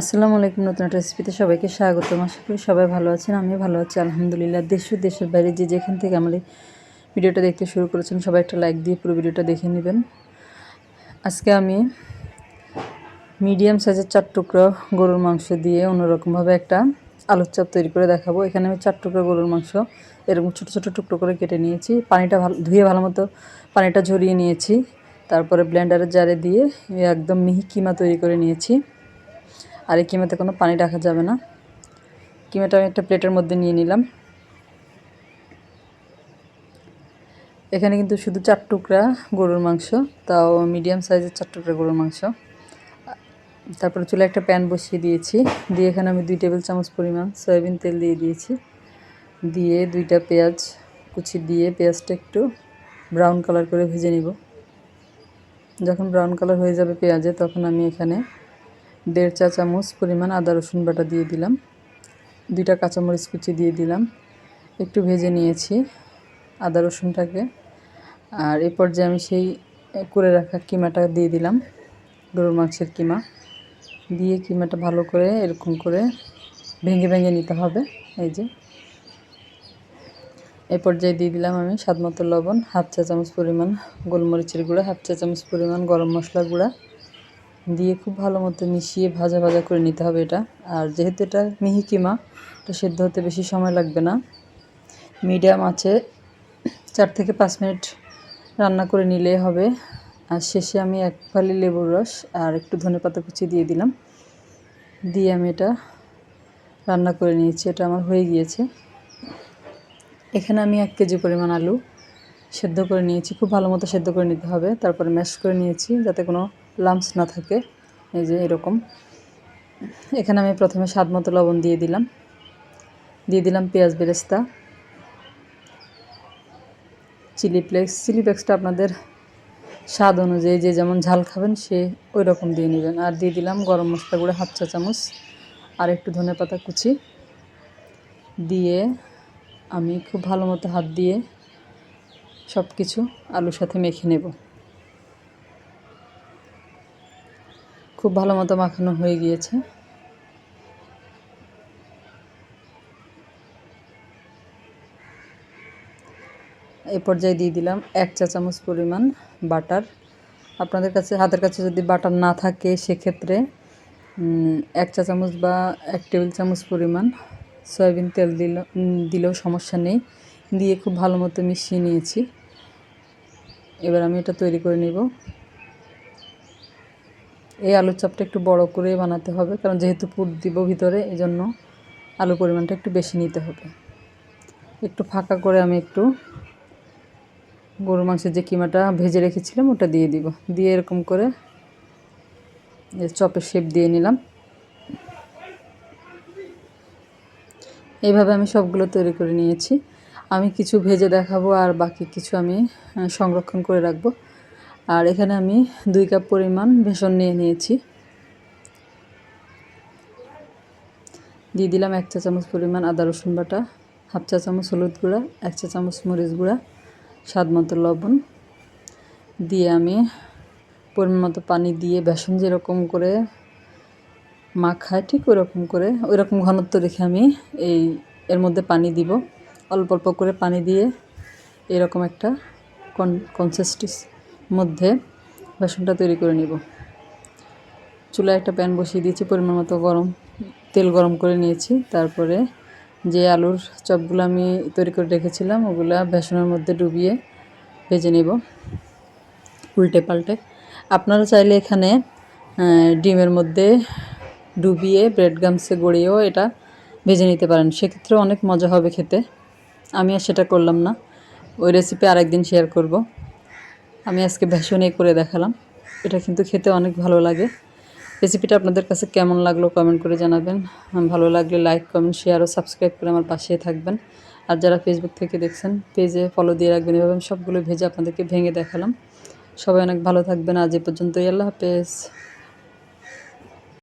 আসসালামু আলাইকুম, নতুন একটা রেসিপিতে সবাইকে স্বাগতম। আশা করি সবাই ভালো আছেন, আমিও ভালো আছি, আলহামদুলিল্লাহ। দেশ দেশের বাইরে যে যেখান থেকে আমার ভিডিওটা দেখতে শুরু করেছেন, সবাই একটা লাইক দিয়ে পুরো ভিডিওটা দেখে নেবেন। আজকে আমি মিডিয়াম সাইজের চার টুকরো গরুর মাংস দিয়ে অন্যরকমভাবে একটা আলুর চাপ তৈরি করে দেখাবো। এখানে আমি চার টুকরো গরুর মাংস, এরকম ছোটো ছোটো টুকরো করে কেটে নিয়েছি। পানিটা ভালো, ধুয়ে ভালো মতো পানিটা ঝরিয়ে নিয়েছি। তারপরে ব্লেন্ডারের জারে দিয়ে একদম মিহি কিমা তৈরি করে নিয়েছি। আর এই কিমাতে কোনো পানি রাখা যাবে না। কিমাটা আমি একটা প্লেটের মধ্যে নিয়ে নিলাম। এখানে কিন্তু শুধু চার টুকরা গরুর মাংস, তাও মিডিয়াম সাইজের চার টুকরা গরুর মাংস। তারপরে চুলে একটা প্যান বসিয়ে দিয়েছি। দিয়ে এখানে আমি দুই টেবিল চামচ পরিমাণ সয়াবিন তেল দিয়ে দিয়েছি। দিয়ে দুইটা পেঁয়াজ কুচি দিয়ে পেঁয়াজটা একটু ব্রাউন কালার করে ভেজে নিব। যখন ব্রাউন কালার হয়ে যাবে পেঁয়াজে, তখন আমি এখানে দেড় চা চামচ পরিমাণ আদা রসুন বাটা দিয়ে দিলাম। দুইটা কাঁচামরিচ কুচি দিয়ে দিলাম। একটু ভেজে নিয়েছি আদা রসুনটাকে। আর এই পর্যায়ে আমি সেই করে রাখা কিমাটা দিয়ে দিলাম, গরুর মাংসের কিমা। দিয়ে কিমাটা ভালো করে এরকম করে ভেঙে ভেঙে নিতে হবে, এই যে। এই পর্যায়ে দিয়ে দিলাম আমি স্বাদ মতো লবণ, হাফ চা চামচ পরিমাণ গোলমরিচের গুঁড়া, হাফ চা চামচ পরিমাণ গরম মশলা গুঁড়া। দিয়ে খুব ভালো মতো মিশিয়ে ভাজা ভাজা করে নিতে হবে এটা। আর যেহেতু এটা মিহি কিমা এটা সেদ্ধ হতে বেশি সময় লাগবে না। মিডিয়াম আছে, চার থেকে পাঁচ মিনিট রান্না করে নিলেই হবে। আর শেষে আমি এক ফালি লেবুর রস আর একটু ধনে পাতা কুচি দিয়ে দিলাম। দিয়ে আমি এটা রান্না করে নিয়েছি, এটা আমার হয়ে গিয়েছে। এখানে আমি এক কেজি পরিমাণ আলু সেদ্ধ করে নিয়েছি, খুব ভালো মতো সেদ্ধ করে নিতে হবে। তারপরে ম্যাশ করে নিয়েছি যাতে কোনো লামস না থাকে, এই যে এরকম। এখানে আমি প্রথমে স্বাদ মতো লবণ দিয়ে দিলাম। দিয়ে দিলাম পেঁয়াজ বেরেস্তা, চিলি ফ্লেক্স। চিলি ফ্লেক্সটা আপনাদের স্বাদ অনুযায়ী যে যেমন ঝাল খাবেন সে ওই রকম দিয়ে নেবেন। আর দিয়ে দিলাম গরম মশলা গুঁড়ো হাফ চা চামচ আর একটু ধনে পাতা কুচি। দিয়ে আমি খুব ভালো মতো হাত দিয়ে সব কিছু আলুর সাথে মেখে নেব। খুব ভালো মতো মাখানো হয়ে গিয়েছে। এই পর্যায়ে দিয়ে দিলাম এক চা চামচ পরিমাণ বাটার। আপনাদের কাছে, হাতের কাছে যদি বাটার না থাকে, সেক্ষেত্রে এক চা চামচ বা এক টেবিল চামচ পরিমাণ সয়াবিন তেল দিল দিলেও সমস্যা নেই। দিয়ে খুব ভালো মতো মিশিয়ে নিয়েছি। এবার আমি এটা তৈরি করে নিব। এই আলুর চপটা একটু বড় করে বানাতে হবে, কারণ যেহেতু পুর দিব ভিতরে এই জন্য আলুর পরিমাণটা একটু বেশি নিতে হবে। একটু ফাঁকা করে আমি একটু গরুর মাংসের যে কিমাটা ভেজে রেখেছিলাম, ওটা দিয়ে দিব। দিয়ে এরকম করে চপের শেপ দিয়ে নিলাম। এইভাবে আমি সবগুলো তৈরি করে নিয়েছি। আমি কিছু ভেজে দেখাবো আর বাকি কিছু আমি সংরক্ষণ করে রাখব। আর এখানে আমি দুই কাপ পরিমাণ বেসন নিয়ে নিয়েছি। দিয়ে দিলাম এক চা চামচ পরিমাণ আদা রসুন বাটা, হাফ চা চামচ হলুদ গুঁড়া, এক চা চামচ মরিচ গুঁড়া, স্বাদ মতো লবণ। দিয়ে আমি পরিমাণ মতো পানি দিয়ে বেসন যেরকম করে মাখায় ঠিক ওরকম করে ওই রকম ঘনত্ব রেখে আমি এই এর মধ্যে পানি দিব। অল্প অল্প করে পানি দিয়ে এরকম একটা কন কনসিস্টেন্স মধ্যে বেসনটা তৈরি করে নিব। চুলায় একটা প্যান বসিয়ে দিয়েছি, পরিমাণ মতো গরম, তেল গরম করে নিয়েছি। তারপরে যে আলুর চপগুলো আমি তৈরি করে রেখেছিলাম, ওগুলো বেসনের মধ্যে ডুবিয়ে ভেজে নেব, উল্টে পাল্টে। আপনারা চাইলে এখানে ডিমের মধ্যে ডুবিয়ে ব্রেড গামসে গড়িয়েও এটা ভেজে নিতে পারেন। সেক্ষেত্রে অনেক মজা হবে খেতে। আমি আর সেটা করলাম না। ওই রেসিপি আরেকদিন শেয়ার করব। আমি আজকে ভেষণে করে দেখালাম। এটা কিন্তু খেতে অনেক ভালো লাগে। রেসিপিটা আপনাদের কাছে কেমন লাগল কমেন্ট করে জানাবেন। ভালো লাগলে লাইক কমেন্ট শেয়ার ও সাবস্ক্রাইব করে আমার পাশে থাকবেন। আর যারা ফেসবুক থেকে দেখছেন পেজে ফলো দিয়ে রাখবেন। এভাবে সবগুলো ভেজে আপনাদেরকে ভেঙে দেখালাম। সবাই অনেক ভালো থাকবেন। আজ এ পর্যন্তই। আল্লাহ হাফেজ।